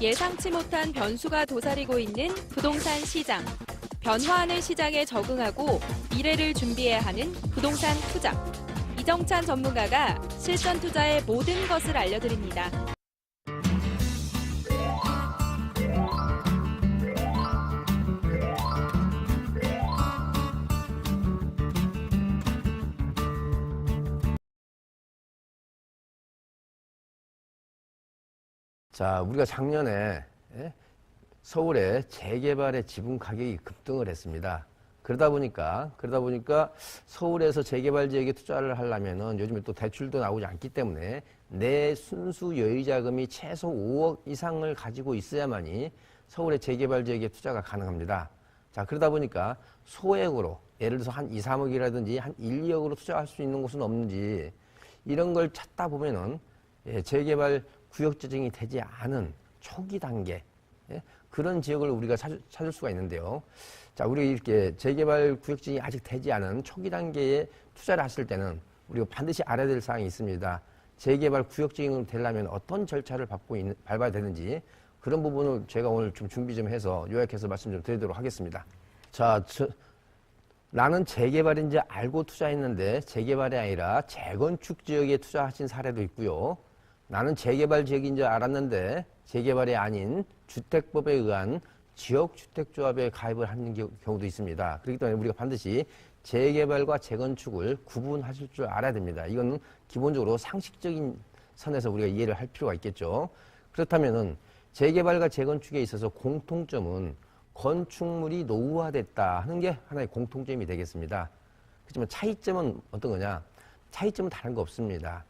예상치 못한 변수가 도사리고 있는 부동산 시장. 변화하는 시장에 적응하고 미래를 준비해야 하는 부동산 투자. 이정찬 전문가가 실전 투자의 모든 것을 알려드립니다. 자, 우리가 작년에 예? 서울의 재개발의 지분 가격이 급등을 했습니다. 그러다 보니까 그러다 보니까 서울에서 재개발 지역에 투자를 하려면은 요즘에 또 대출도 나오지 않기 때문에 내 순수 여유 자금이 최소 5억 이상을 가지고 있어야만이 서울의 재개발 지역에 투자가 가능합니다. 자, 그러다 보니까 소액으로 예를 들어서 한 2, 3억이라든지 한 1, 2억으로 투자할 수 있는 곳은 없는지 이런 걸 찾다 보면은 예, 재개발 구역 지정이 되지 않은 초기 단계 예, 그런 지역을 우리가 찾을, 찾을 수가 있는데요. 자, 우리 이렇게 재개발 구역 지정이 아직 되지 않은 초기 단계에 투자를 하실 때는 우리가 반드시 알아야 될 사항이 있습니다. 재개발 구역 지정이 되려면 어떤 절차를 밟고 있는, 밟아야 되는지 그런 부분을 제가 오늘 좀 준비 좀 해서 요약해서 말씀 좀 드리도록 하겠습니다. 자, 저, 나는 재개발인지 알고 투자했는데 재개발이 아니라 재건축 지역에 투자하신 사례도 있고요. 나는 재개발 지역인 줄 알았는데 재개발이 아닌 주택법에 의한 지역주택조합에 가입을 하는 겨- 경우도 있습니다. 그렇기 때문에 우리가 반드시 재개발과 재건축을 구분하실 줄 알아야 됩니다. 이거는 기본적으로 상식적인 선에서 우리가 이해를 할 필요가 있겠죠. 그렇다면은 재개발과 재건축에 있어서 공통점은 건축물이 노후화됐다 하는 게 하나의 공통점이 되겠습니다. 그렇지만 차이점은 어떤 거냐? 차이점은 다른 거 없습니다.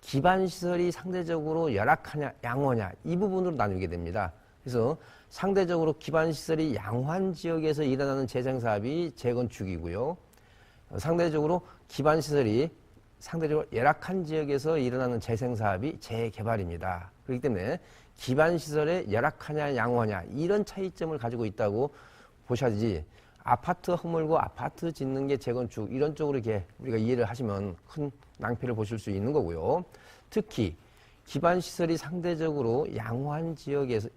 기반 시설이 상대적으로 열악하냐 양호냐 이 부분으로 나누게 됩니다. 그래서 상대적으로 기반 시설이 양호한 지역에서 일어나는 재생 사업이 재건축이고요. 어, 상대적으로 기반 시설이 상대적으로 열악한 지역에서 일어나는 재생 사업이 재개발입니다. 그렇기 때문에 기반 시설의 열악하냐 양호하냐 이런 차이점을 가지고 있다고 보셔야지 아파트 허물고 아파트 짓는 게 재건축 이런 쪽으로 이렇게 우리가 이해를 하시면 큰 낭패를 보실 수 있는 거고요. 특히 기반 시설이 상대적으로 양호한 지역에서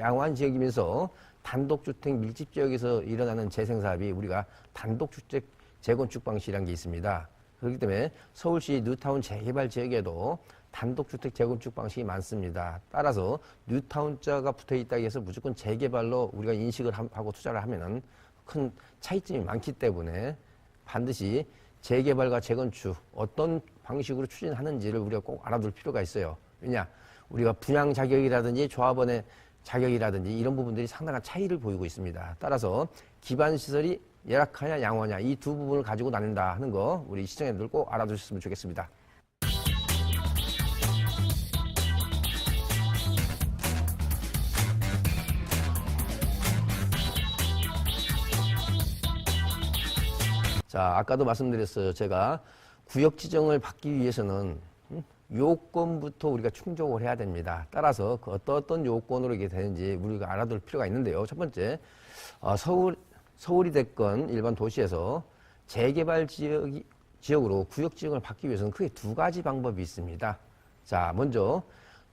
양호한 지역이면서 단독주택 밀집 지역에서 일어나는 재생 사업이 우리가 단독주택 재건축 방식이라는 게 있습니다. 그렇기 때문에 서울시 뉴타운 재개발 지역에도 단독주택 재건축 방식이 많습니다. 따라서 뉴타운자가 붙어 있다고 해서 무조건 재개발로 우리가 인식을 함- 하고 투자를 하면은 큰 차이점이 많기 때문에 반드시 재개발과 재건축 어떤 방식으로 추진하는지를 우리가 꼭 알아둘 필요가 있어요. 왜냐? 우리가 분양 자격이라든지 조합원의 자격이라든지 이런 부분들이 상당한 차이를 보이고 있습니다. 따라서 기반 시설이 열악하냐 양호하냐 이 두 부분을 가지고 나눈다 하는 거 우리 시청자들 꼭 알아두셨으면 좋겠습니다. 자, 아까도 말씀드렸어요. 제가 구역 지정을 받기 위해서는 음, 요건부터 우리가 충족을 해야 됩니다. 따라서 그 어떤 어떤 요건으로 이게 되는지 우리가 알아둘 필요가 있는데요. 첫 번째, 어, 서울, 서울이 됐건 일반 도시에서 재개발 지역이, 지역으로 구역 지정을 받기 위해서는 크게 두 가지 방법이 있습니다. 자, 먼저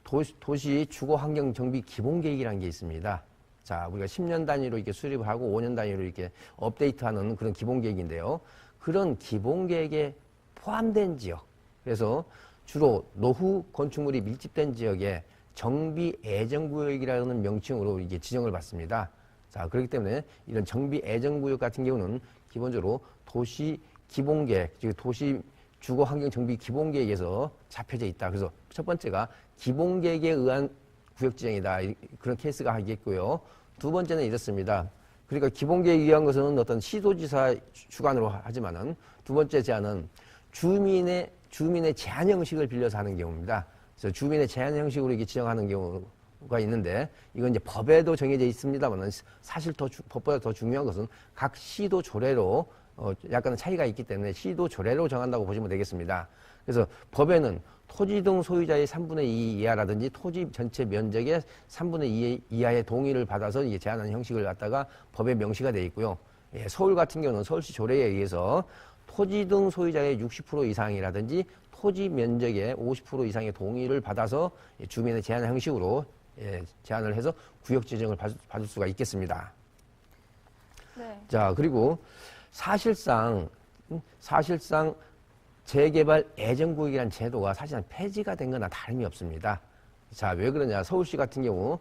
도시, 도시 주거 환경 정비 기본 계획이라는 게 있습니다. 자, 우리가 10년 단위로 이렇게 수립을 하고 5년 단위로 이렇게 업데이트하는 그런 기본 계획인데요. 그런 기본 계획에 포함된 지역. 그래서 주로 노후 건축물이 밀집된 지역에 정비 애정 구역이라는 명칭으로 이게 지정을 받습니다. 자, 그렇기 때문에 이런 정비 애정 구역 같은 경우는 기본적으로 도시 기본 계획, 즉 도시 주거 환경 정비 기본 계획에서 잡혀져 있다. 그래서 첫 번째가 기본 계획에 의한 구역 지정이다. 이- 그런 케이스가 하겠고요. 두 번째는 이렇습니다. 그러니까 기본 계획에 의한 것은 어떤 시도지사 주- 주관으로 하지만은 두 번째 제안은 주민의 주민의 제한 형식을 빌려서 하는 경우입니다. 그래서 주민의 제한 형식으로 이게 지정하는 경우가 있는데 이건 이제 법에도 정해져 있습니다만은 사실 더 주- 법보다 더 중요한 것은 각 시도 조례로 어, 약간의 차이가 있기 때문에 시도 조례로 정한다고 보시면 되겠습니다. 그래서 법에는 토지 등 소유자의 3분의 2 이하라든지 토지 전체 면적의 3분의 2 이하의 동의를 받아서 이게 제한하는 형식을 갖다가 법에 명시가 되어 있고요. 예, 서울 같은 경우는 서울시 조례에 의해서 토지 등 소유자의 60% 이상이라든지 토지 면적의 50% 이상의 동의를 받아서 이 주민의 제한 형식으로 예, 제안을 해서 구역 지정을 받을, 받을 수가 있겠습니다. 네. 자, 그리고 사실상, 음, 사실상 재개발 예정구역이라는 제도가 사실상 폐지가 된 거나 다름이 없습니다. 자, 왜 그러냐. 서울시 같은 경우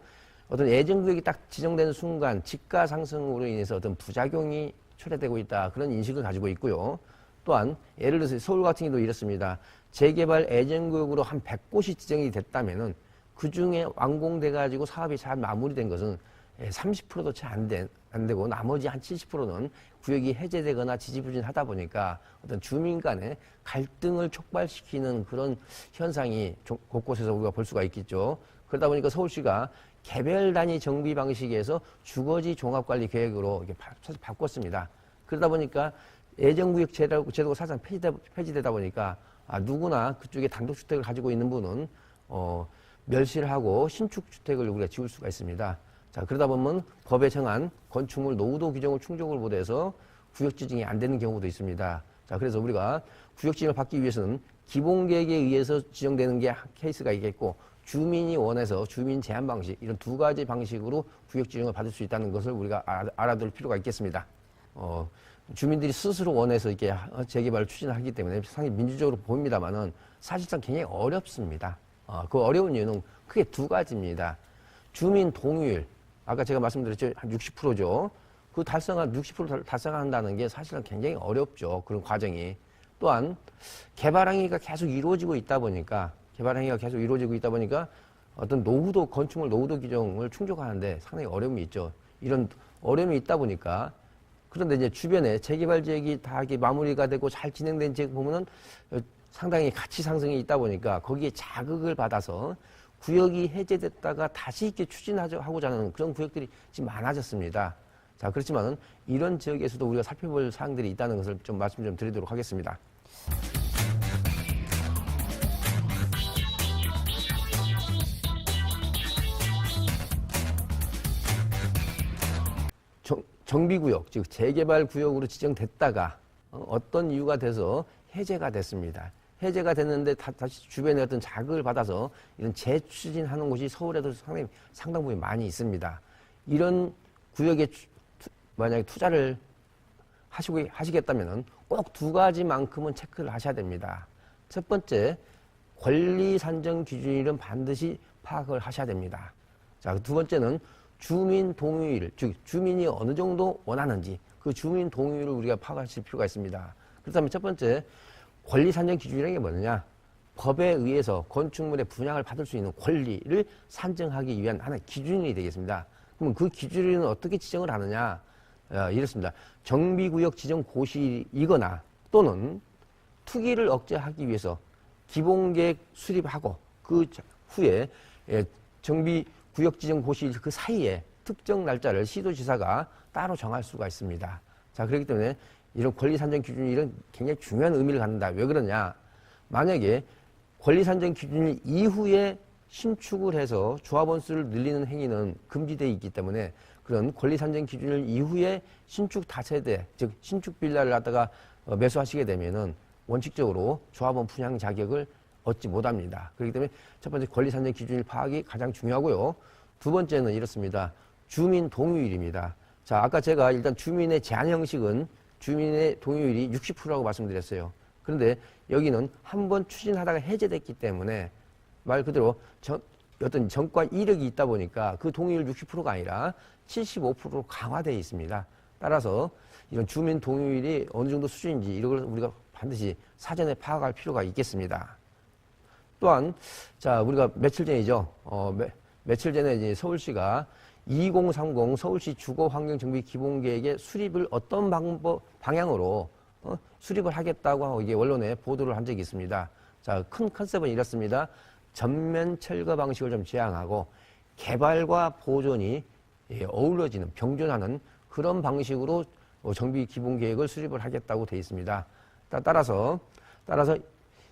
어떤 예정구역이 딱 지정되는 순간 집가 상승으로 인해서 어떤 부작용이 초래되고 있다. 그런 인식을 가지고 있고요. 또한 예를 들어서 서울 같은 경우도 이렇습니다. 재개발 예정구역으로 한 100곳이 지정이 됐다면은 그 중에 완공돼 가지고 사업이 잘 마무리된 것은 30%도 채 안 된, 안 되고 나머지 한 70%는 구역이 해제되거나 지지부진하다 보니까 어떤 주민 간의 갈등을 촉발시키는 그런 현상이 조- 곳곳에서 우리가 볼 수가 있겠죠. 그러다 보니까 서울시가 개별 단위 정비 방식에서 주거지 종합관리 계획으로 이렇게 바, 바꿨습니다. 그러다 보니까 예정구역 제도, 제도가 사실상 폐지되, 폐지되다 보니까 아, 누구나 그쪽에 단독주택을 가지고 있는 분은 어, 멸시를 하고 신축주택을 우리가 지을 수가 있습니다. 자, 그러다 보면 법에 정한 건축물 노후도 규정을 충족을 못해서 구역 지정이 안 되는 경우도 있습니다. 자, 그래서 우리가 구역 지정을 받기 위해서는 기본 계획에 의해서 지정되는 게 케이스가 있겠고 주민이 원해서 주민 제한 방식 이런 두 가지 방식으로 구역 지정을 받을 수 있다는 것을 우리가 알아- 알아둘 필요가 있겠습니다. 어, 주민들이 스스로 원해서 이렇게 하- 재개발을 추진하기 때문에 상당히 민주적으로 보입니다만은 사실상 굉장히 어렵습니다. 어, 그 어려운 이유는 크게 두 가지입니다. 주민 동의율, 아까 제가 말씀드렸죠. 한 60%죠. 그 달성한 60% 달성한다는 게 사실은 굉장히 어렵죠. 그런 과정이. 또한 개발 행위가 계속 이루어지고 있다 보니까 개발 행위가 계속 이루어지고 있다 보니까 어떤 노후도 건축물 노후도 규정을 충족하는데 상당히 어려움이 있죠. 이런 어려움이 있다 보니까 그런데 이제 주변에 재개발 지역이 다 이렇게 마무리가 되고 잘 진행된 지역 보면은 어, 상당히 가치 상승이 있다 보니까 거기에 자극을 받아서 구역이 해제됐다가 다시 이렇게 추진하고자 하는 그런 구역들이 지금 많아졌습니다. 자, 그렇지만은 이런 지역에서도 우리가 살펴볼 사항들이 있다는 것을 좀 말씀 좀 드리도록 하겠습니다. 정, 정비구역, 즉 재개발 구역으로 지정됐다가 어, 떤 이유가 돼서 해제가 됐습니다. 해제가 됐는데 다, 시 주변에 어떤 자극을 받아서 이런 재추진하는 곳이 서울에도 상당히 상당 부분 많이 있습니다. 이런 구역에 추- 투- 만약에 투자를 하시고 하시겠다면은 꼭 두 가지만큼은 체크를 하셔야 됩니다. 첫 번째, 권리 산정 기준일은 반드시 파악을 하셔야 됩니다. 자, 두 번째는 주민 동의율, 즉 주민이 어느 정도 원하는지 그 주민 동의율을 우리가 파악하실 필요가 있습니다. 그렇다면 첫 번째 권리 산정 기준이라는 게 뭐느냐? 법에 의해서 건축물의 분양을 받을 수 있는 권리를 산정하기 위한 하나의 기준이 되겠습니다. 그러면 그 기준은 어떻게 지정을 하느냐? 어, 이렇습니다. 정비구역 지정 고시이거나 또는 투기를 억제하기 위해서 기본계획 수립하고 그 자- 후에 예, 정비 구역 지정 고시 그 사이에 특정 날짜를 시도지사가 따로 정할 수가 있습니다. 자 그렇기 때문에 이런 권리 산정 기준이 이런 굉장히 중요한 의미를 갖는다. 왜 그러냐? 만약에 권리 산정 기준 이후에 신축을 해서 조합원 수를 늘리는 행위는 금지되어 있기 때문에 그런 권리 산정 기준을 이후에 신축 다세대 즉 신축 빌라를 갖다가 어, 매수하시게 되면은 원칙적으로 조합원 분양 자격을 얻지 못합니다. 그렇기 때문에 첫 번째 권리 산정 기준일 파악이 가장 중요하고요. 두 번째는 이렇습니다. 주민 동의율입니다. 자, 아까 제가 일단 주민의 제한 형식은 주민의 동의율이 60%라고 말씀드렸어요. 그런데 여기는 한 번 추진하다가 해제됐기 때문에 말 그대로 전, 어떤 전과 이력이 있다 보니까 그 동의율 60%가 아니라 75%로 강화되어 있습니다. 따라서 이런 주민 동의율이 어느 정도 수준인지 이걸 우리가 반드시 사전에 파악할 필요가 있겠습니다. 또한 자 우리가 며칠 전이죠. 어, 매, 며칠 전에 이제 서울시가 2030 서울시 주거 환경 정비 기본 계획의 수립을 어떤 방법 방향으로 어, 수립을 하겠다고 하고 이게 언론에 보도를 한 적이 있습니다. 자, 큰 컨셉은 이렇습니다. 전면 철거 방식을 좀 지향하고 개발과 보존이 예, 어우러지는 병존하는 그런 방식으로 어, 정비 기본 계획을 수립을 하겠다고 되어 있습니다. 따- 따라서 따라서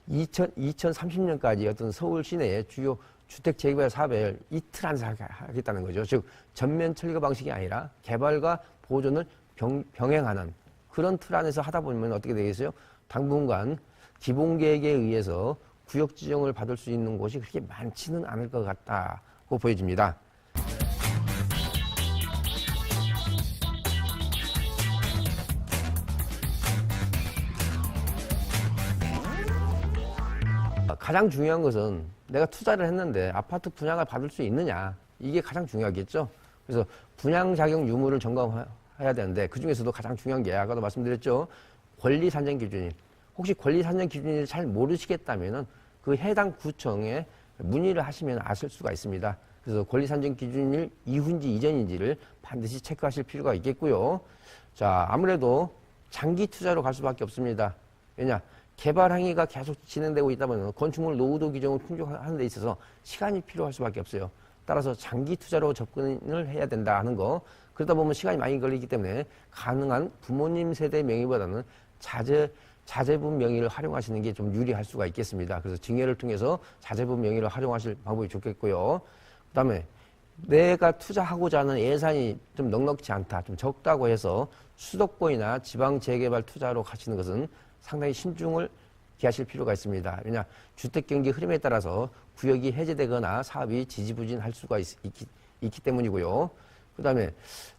2000, 2030년까지 어떤 서울 시내의 주요 주택 재개발 사업을 이틀 안에서 하- 하겠다는 거죠. 즉 전면 철거 방식이 아니라 개발과 보존을 병, 병행하는 그런 틀 안에서 하다 보면 어떻게 되겠어요? 당분간 기본 계획에 의해서 구역 지정을 받을 수 있는 곳이 그렇게 많지는 않을 것 같다. 보여집니다. 가장 중요한 것은 내가 투자를 했는데 아파트 분양을 받을 수 있느냐 이게 가장 중요하겠죠. 그래서 분양 자격 유무를 점검해야 되는데 그 중에서도 가장 중요한 게 아까도 말씀드렸죠. 권리 산정 기준일. 혹시 권리 산정 기준을 잘 모르시겠다면은 그 해당 구청에 문의를 하시면 아실 수가 있습니다. 그래서 권리 산정 기준일 이후인지 이전인지를 반드시 체크하실 필요가 있겠고요. 자, 아무래도 장기 투자로 갈 수밖에 없습니다. 왜냐? 개발 행위가 계속 진행되고 있다 보면 건축물 노후도 규정을 충족하는 데 있어서 시간이 필요할 수밖에 없어요. 따라서 장기 투자로 접근을 해야 된다 하는 거. 그러다 보면 시간이 많이 걸리기 때문에 가능한 부모님 세대 명의보다는 자제 자제분 명의를 활용하시는 게 좀 유리할 수가 있겠습니다. 그래서 증여를 통해서 자제분 명의를 활용하실 방법이 좋겠고요. 그다음에 내가 투자하고자 하는 예산이 좀 넉넉지 않다, 좀 적다고 해서 수도권이나 지방 재개발 투자로 가시는 것은 상당히 신중을 기하실 필요가 있습니다. 왜냐 주택 경기 흐름에 따라서 구역이 해제되거나 사업이 지지부진할 수가 있, 기 있기 때문이고요. 그다음에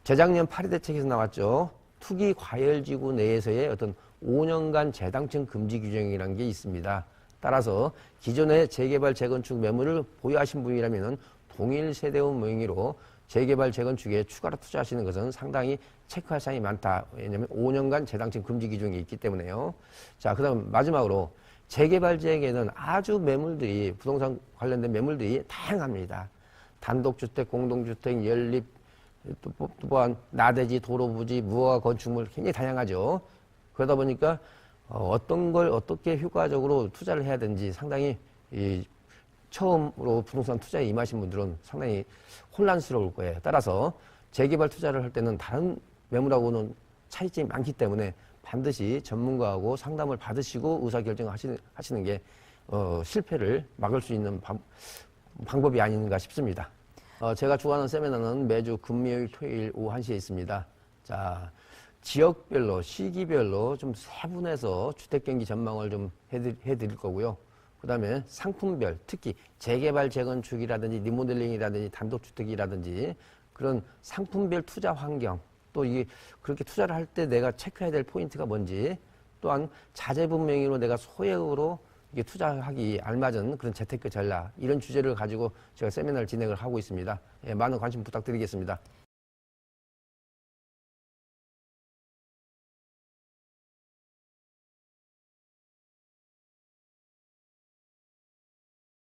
재작년 파리 대책에서 나왔죠. 투기 과열 지구 내에서의 어떤 5년간 재당첨 금지 규정이라는 게 있습니다. 따라서 기존의 재개발 재건축 매물을 보유하신 분이라면 동일 세대원 명의로 재개발 재건축에 추가로 투자하시는 것은 상당히 체크할 사항이 많다. 왜냐하면 5년간 재당첨 금지 규정이 있기 때문에요. 자, 그다음 마지막으로 재개발 지역에는 아주 매물들이 부동산 관련된 매물들이 다양합니다. 단독주택, 공동주택, 연립, 또, 또 또한 나대지, 도로부지, 무허가 건축물 굉장히 다양하죠. 그러다 보니까 어, 어떤 걸 어떻게 효과적으로 투자를 해야 되는지 상당히 이 처음으로 부동산 투자에 임하신 분들은 상당히 혼란스러울 거예요. 따라서 재개발 투자를 할 때는 다른 매물하고는 차이점이 많기 때문에 반드시 전문가하고 상담을 받으시고 의사결정을 하시는, 하시는 게 어, 실패를 막을 수 있는 방, 방법이 아닌가 싶습니다. 어, 제가 주관하는 세미나는 매주 금요일, 토요일 오후 1시에 있습니다. 자, 지역별로, 시기별로 좀 세분해서 주택경기 전망을 좀 해드릴, 해드릴 거고요. 그 다음에 상품별, 특히 재개발, 재건축이라든지 리모델링이라든지 단독주택이라든지 그런 상품별 투자 환경, 또 이게 그렇게 투자를 할 때 내가 체크해야 될 포인트가 뭔지, 또한 자제분 명의로 내가 소액으로 이게 투자하기 알맞은 그런 재테크 전략, 이런 주제를 가지고 제가 세미나를 진행을 하고 있습니다. 예, 많은 관심 부탁드리겠습니다.